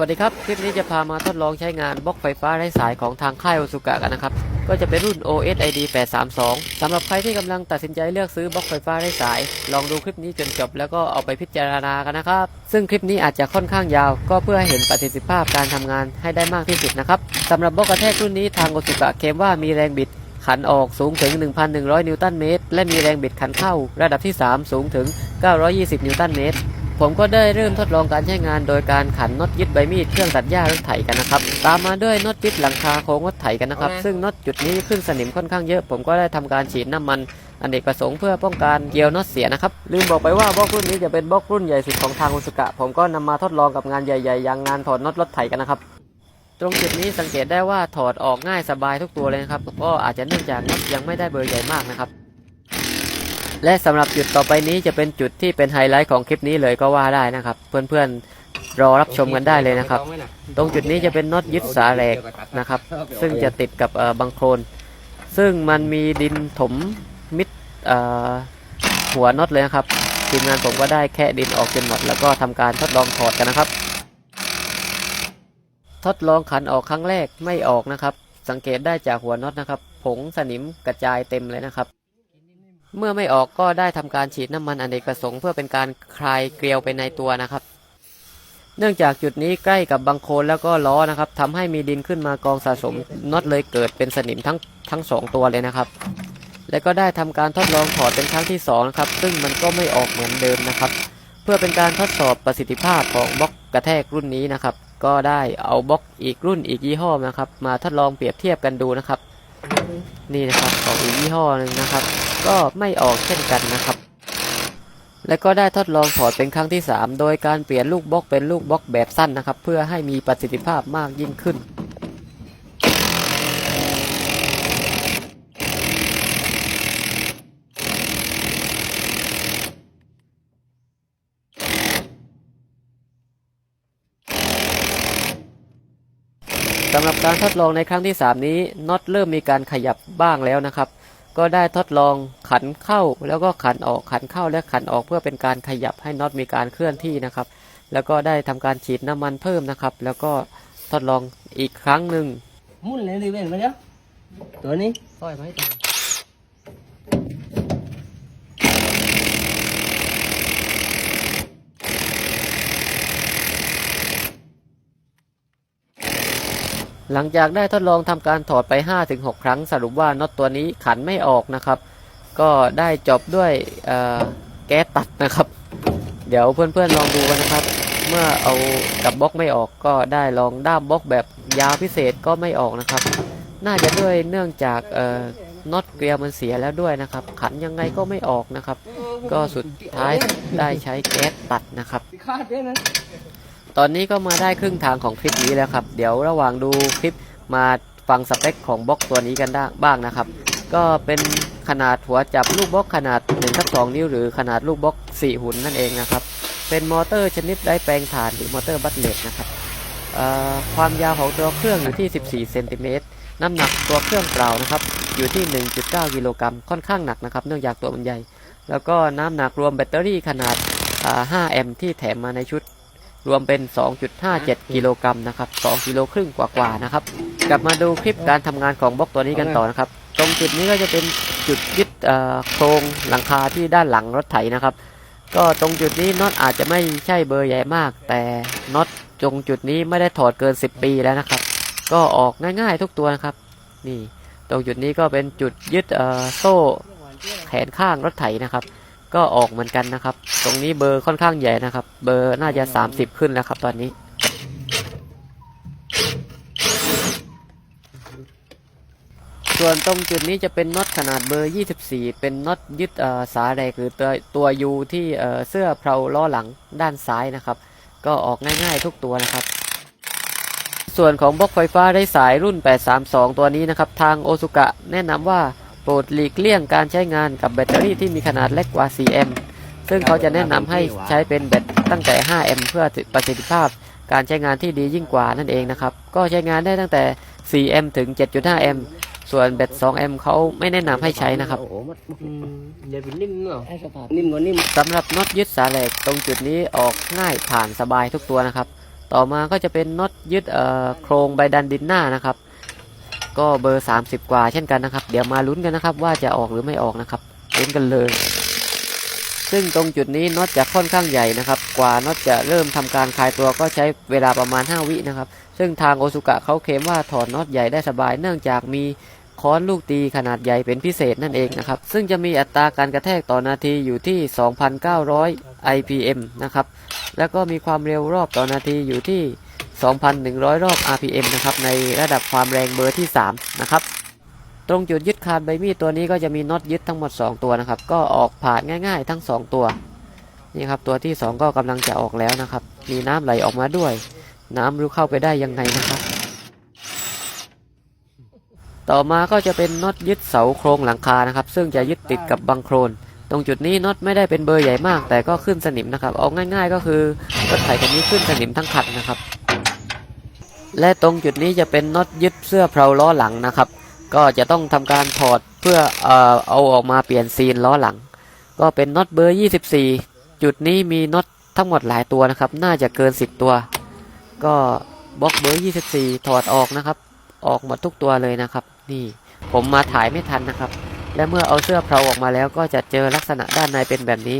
วัสดีครับ คลิปนี้จะพามาทดลองใช้งานบล็อกไฟฟ้าไร้สายของทางค่ายโอซุกะกันนะครับ ก็จะเป็นรุ่น OSID 832สำหรับใครที่กำลังตัดสินใจเลือกซื้อบล็อกไฟฟ้าไร้สาย ลองดูคลิปนี้จนจบแล้วก็เอาไปพิจารณากันนะครับ ซึ่งคลิปนี้อาจจะค่อนข้างยาว ก็เพื่อให้เห็นประสิทธิภาพการทำงานให้ได้มากที่สุดนะครับสำหรับบล็อกกระแทกรุ่นนี้ทางโอซุกะเคลมว่ามีแรงบิดขันออกสูงถึง 1,100 นิวตันเมตร และมีแรงบิดขันเข้า ระดับที่ 3 สูงถึง 920 นิวตันเมตร ผมก็ได้เริ่มทดลองการใช้งานโดยการขันน็อตยึดใบมีดเครื่องตัดหญ้ารถไถกันนะครับ ตามมาด้วยน็อตยึดหลังคาโค้งรถไถกันนะครับ ซึ่งน็อตจุดนี้ขึ้นสนิมค่อนข้างเยอะ ผมก็ได้ทำการฉีดน้ำมันอเนกประสงค์เพื่อป้องกันเกลียวน็อตเสียนะครับ ลืมบอกไปว่าบล็อกรุ่นนี้จะเป็นบล็อกรุ่นใหญ่สุดของทางอุสกะ ผมก็นำมาทดลองกับงานใหญ่ๆอย่างงานถอดน็อตรถไถกันนะครับตรงจุดนี้สังเกตได้ว่าถอดออกง่ายสบายทุกตัวเลยนะครับก็อาจจะเนื่องจากน็อตยังไม่ได้เบอร์ใหญ่มากนะครับ และสำหรับจุดต่อไปนี้จะเป็นจุดที่เป็นไฮไลท์ของคลิปนี้เลยก็ว่าได้นะครับ เพื่อนๆรอรับชมกันได้เลยนะครับ ตรงจุดนี้จะเป็นน็อตยึดสาแหลกนะครับ ซึ่งจะติดกับบังโคลนซึ่งมันมีดินถมมิดหัวน็อตเลยนะครับทีมงานผมก็ได้แค่ดินออกจนหมดแล้วก็ทำการทดลองถอดกันนะครับ ทดลองขันออกครั้งแรกไม่ออกนะครับ สังเกตได้จากหัวน็อตนะครับ ผงสนิมกระจายเต็มเลยนะครับ เมื่อไม่ออกก็ได้ทำการฉีดน้ำมันอเนกประสงค์เพื่อเป็นการคลายเกลียวไปในตัวนะครับ เนื่องจากจุดนี้ใกล้กับบังโคลนแล้วก็ล้อนะครับทำให้มีดินขึ้นมากองสะสมน็อตเลยเกิดเป็นสนิมทั้งทั้งสองตัวเลยนะครับ และก็ได้ทำการทดลองถอดเป็นครั้งที่สองนะครับซึ่งมันก็ไม่ออกเหมือนเดิมนะครับ เพื่อเป็นการทดสอบประสิทธิภาพของบล็อกกระแทกรุ่นนี้นะครับ ก็ได้เอาบล็อกอีกรุ่นอีกยี่ห้อนะครับ มาทดลองเปรียบเทียบกันดูนะครับ นี่นะครับของอีกยี่ห้อหนึ่งนะครับ ก็ไม่ออกเช่นกันนะครับ และก็ได้ทดลองถอดเป็นครั้งที่ 3 โดยการเปลี่ยนลูกบล็อกเป็นลูกบล็อกแบบสั้นนะครับ เพื่อให้มีประสิทธิภาพมากยิ่งขึ้นสำหรับการทดลองในครั้งที่ 3 นี้น็อตเริ่มมีการขยับบ้างแล้วนะครับ ก็ได้ทดลองขันเข้าแล้วก็ขันออกขันเข้าและขันออกเพื่อเป็นการขยับให้น็อตมีการเคลื่อนที่นะครับ แล้วก็ได้ทำการฉีดน้ำมันเพิ่มนะครับ แล้วก็ทดลองอีกครั้งหนึ่งมุนเลยดิเว้นมาเดี๋ยวตัวนี้ต้อยไหมตัว หลังจากได้ทดลองทำการถอดไป 5-6 ครั้งสรุปว่าน็อตตัวนี้ขันไม่ออกนะครับ ก็ได้จบด้วยแก๊สตัดนะครับ เดี๋ยวเพื่อนๆลองดูกันนะครับ เมื่อเอากับบล็อกไม่ออกก็ได้ลองด้ามบล็อกแบบยาวพิเศษก็ไม่ออกนะครับ น่าจะด้วยเนื่องจากน็อตเกลียวมันเสียแล้วด้วยนะครับ ขันยังไงก็ไม่ออกนะครับ ก็สุดท้ายได้ใช้แก๊สตัดนะครับ ตอนนี้ก็มาได้ครึ่งทางของคลิปนี้แล้วครับ เดี๋ยวระหว่างดูคลิปมาฟังสเปคของบล็อกตัวนี้กันได้บ้างนะครับ ก็เป็นขนาดหัวจับลูกบล็อกขนาด1ทับ2นิ้วหรือขนาดลูกบล็อก 4 หุ่นนั่นเองนะครับ เป็นมอเตอร์ชนิดได้แปลงถ่านหรือมอเตอร์บัตเลตนะครับความยาวของตัวเครื่องอยู่ที่ 14 เซนติเมตร น้ำหนักตัวเครื่องเปล่านะครับ อยู่ที่ 1.9 กิโลกรัม ค่อนข้างหนักนะครับ เนื่องจากตัวมันใหญ่ แล้วก็น้ำหนักรวมแบตเตอรี่ขนาดอ่า5แอมป์ที่แถมมาในชุด รวมเป็น 2.57 กิโลกรัมนะครับ 2 กิโลครึ่งกว่าๆนะครับ กลับมาดูคลิปการทำงานของบล็อกตัวนี้กันต่อนะครับ ตรงจุดนี้ก็จะเป็นจุดยึดเอ่อโครงหลังคาที่ด้านหลังรถไถนะครับ ก็ตรงจุดนี้น็อตอาจจะไม่ใช่เบอร์ใหญ่มาก แต่น็อตตรงจุดนี้ไม่ได้ถอดเกิน 10 ปีแล้วนะครับ ก็ออกง่ายๆทุกตัวนะครับ นี่ ตรงจุดนี้ก็เป็นจุดยึดเอ่อโซ่แขนข้างรถไถนะครับ ก็ออกเหมือนกันนะครับ ตรงนี้เบอร์ค่อนข้างใหญ่นะครับ เบอร์น่าจะ 30 ขึ้นแล้วครับ ตอนนี้ ส่วนตรงจุดนี้จะเป็นน็อตขนาดเบอร์ 24 เป็นน็อตยึดสาแรกหรือตัวตัวยูที่เสื้อเพลาล้อหลังด้านซ้ายนะครับ ก็ออกง่ายๆทุกตัวนะครับส่วนของบล็อกไฟฟ้าได้สายรุ่น 832 ตัวนี้นะครับ ทางโอซุกะแนะนำว่า ปรดหลีกเลี่ยงการใช้งานกับแบตเตอรี่ที่มีขนาดเล็กกว่า 4M ซึ่งเขาจะแนะนำให้ใช้เป็นแบตตั้งแต่ 5M เพื่อประสิทธิภาพการใช้งานที่ดียิ่งกว่านั่นเองนะครับ ก็ใช้งานได้ตั้งแต่ 4M ถึง 7.5M ส่วนแบต 2M เขาไม่แนะนำให้ใช้นะครับ เดี๋ยวเป็นนิ่มเนาะนิ่มกว่านิ่มสำหรับน็อตยึดสาแหลกตรงจุดนี้ออกง่ายผ่านสบายทุกตัวนะครับ ต่อมาก็จะเป็นน็อตยึดโครงใบดันดินหน้านะครับ ก็เบอร์ 30 กว่าเช่นกันนะครับ เดี๋ยวมาลุ้นกันนะครับ ว่าจะออกหรือไม่ออกนะครับลุ้นกันเลย ซึ่งตรงจุดนี้น็อตจะค่อนข้างใหญ่นะครับ กว่าน็อตจะเริ่มทำการคลายตัวก็ใช้เวลาประมาณ 5 วินะครับ ซึ่งทางโอซุกะเขาเคลมว่าถอดน็อตใหญ่ได้สบาย เนื่องจากมีค้อนลูกตีขนาดใหญ่เป็นพิเศษนั่นเองนะครับ ซึ่งจะมีอัตราการกระแทกต่อนาทีอยู่ที่ 2,900 IPM นะครับ แล้วก็มีความเร็วรอบต่อนาทีอยู่ที่ 2,100 รอบ RPM นะครับ ในระดับความแรงเบอร์ที่ 3 นะครับ ตรงจุดยึดคานใบมีดตัวนี้ก็จะมีน็อตยึดทั้งหมด 2 ตัวนะครับ ก็ออกผ่านง่าย ๆ ทั้ง 2 ตัว นี่ครับ ตัวที่ 2 ก็กำลังจะออกแล้วนะครับ มีน้ำไหลออกมาด้วย น้ำรู้เข้าไปได้ยังไงนะครับ ต่อมาก็จะเป็นน็อตยึดเสาโครงหลังคานะครับ ซึ่งจะยึดติดกับบังโครนตรงจุดนี้น็อตไม่ได้เป็นเบอร์ใหญ่มาก แต่ก็ขึ้นสนิมนะครับ เอาง่าย ๆ ก็คือรถไถคันนี้ขึ้นสนิมทั้งคันนะครับ และตรงจุดนี้จะเป็นน็อตยึดเสื้อเพลาล้อหลังนะครับ ก็จะต้องทำการถอดเพื่อเอ่อเอาออกมาเปลี่ยนซีนล้อหลัง ก็เป็นน็อตเบอร์ 24 จุดนี้มีน็อตทั้งหมดหลายตัวนะครับ น่าจะเกิน 10 ตัว ก็บล็อกเบอร์ 24 ถอดออกนะครับ ออกหมดทุกตัวเลยนะครับ นี่ผมมาถ่ายไม่ทันนะครับ และเมื่อเอาเสื้อเพลาออกมาแล้วก็จะเจอลักษณะด้านในเป็นแบบนี้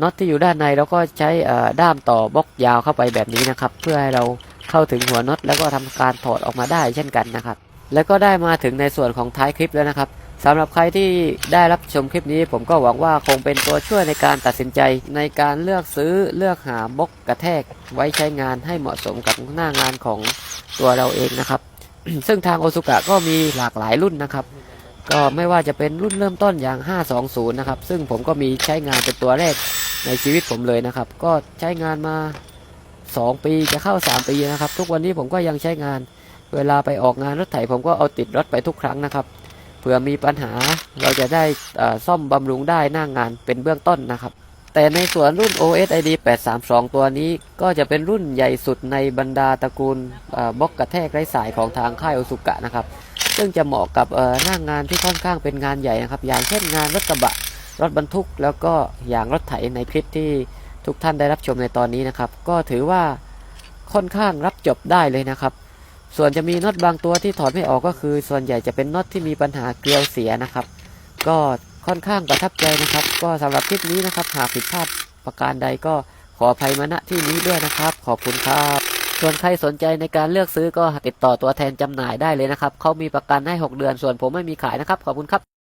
น็อตที่อยู่ด้านในเราก็ใช้อ่ด้ามต่อบล็อกยาวเข้าไปแบบนี้นะครับ เพื่อให้เรา เข้าถึงหัวน็อตแล้วก็ทำการถอดออกมาได้เช่นกันนะครับ แล้วก็ได้มาถึงในส่วนของท้ายคลิปแล้วนะครับสำหรับใครที่ได้รับชมคลิปนี้ ผมก็หวังว่าคงเป็นตัวช่วยในการตัดสินใจ ในการเลือกซื้อเลือกหาบล็อกกระแทก ไว้ใช้งานให้เหมาะสมกับหน้างานของตัวเราเองนะครับ ซึ่งทางโอซุกะก็มีหลากหลายรุ่นนะครับ ก็ไม่ว่าจะเป็นรุ่นเริ่มต้นอย่าง 520 นะครับ ซึ่งผมก็มีใช้งานเป็นตัวแรกในชีวิตผมเลยนะครับ ก็ใช้งานมา 2 ปีจะเข้า 3 ปีนะครับ ทุกวันนี้ผมก็ยังใช้งาน เวลาไปออกงานรถไถผมก็เอาติดรถไปทุกครั้งนะครับเผื่อมีปัญหาเราจะได้ซ่อมบำรุงได้หน้างงานเป็นเบื้องต้นนะครับ แต่ในส่วนรุ่น OSID 832 ตัวนี้ก็จะเป็นรุ่นใหญ่สุดในบรรดาตระกูลบล็อกกระแทกไร้สายของทางค่ายโอซุกะนะครับ ซึ่งจะเหมาะกับเอ่อหน้างงานที่ค่อนข้างเป็นงานใหญ่นะครับ อย่างเช่นงานรถกระบะ รถบรรทุก แล้วก็อย่างรถไถในคลิปที่ ทุกท่านได้รับชมในตอนนี้นะครับ ก็ถือว่าค่อนข้างรับจบได้เลยนะครับ ส่วนจะมีน็อตบางตัวที่ถอดไม่ออกก็คือ ส่วนใหญ่จะเป็นน็อตที่มีปัญหาเกลียวเสียนะครับ ก็ค่อนข้างประทับใจนะครับ ก็สำหรับคลิปนี้นะครับ หากผิดพลาดประการใดก็ขออภัยมาณที่นี้ด้วยนะครับ ขอบคุณครับส่วนใครสนใจในการเลือกซื้อก็ติดต่อตัวแทนจำหน่ายได้เลยนะครับเขามีประกันให้ 6 เดือน ส่วนผมไม่มีขายนะครับ ขอบคุณครับ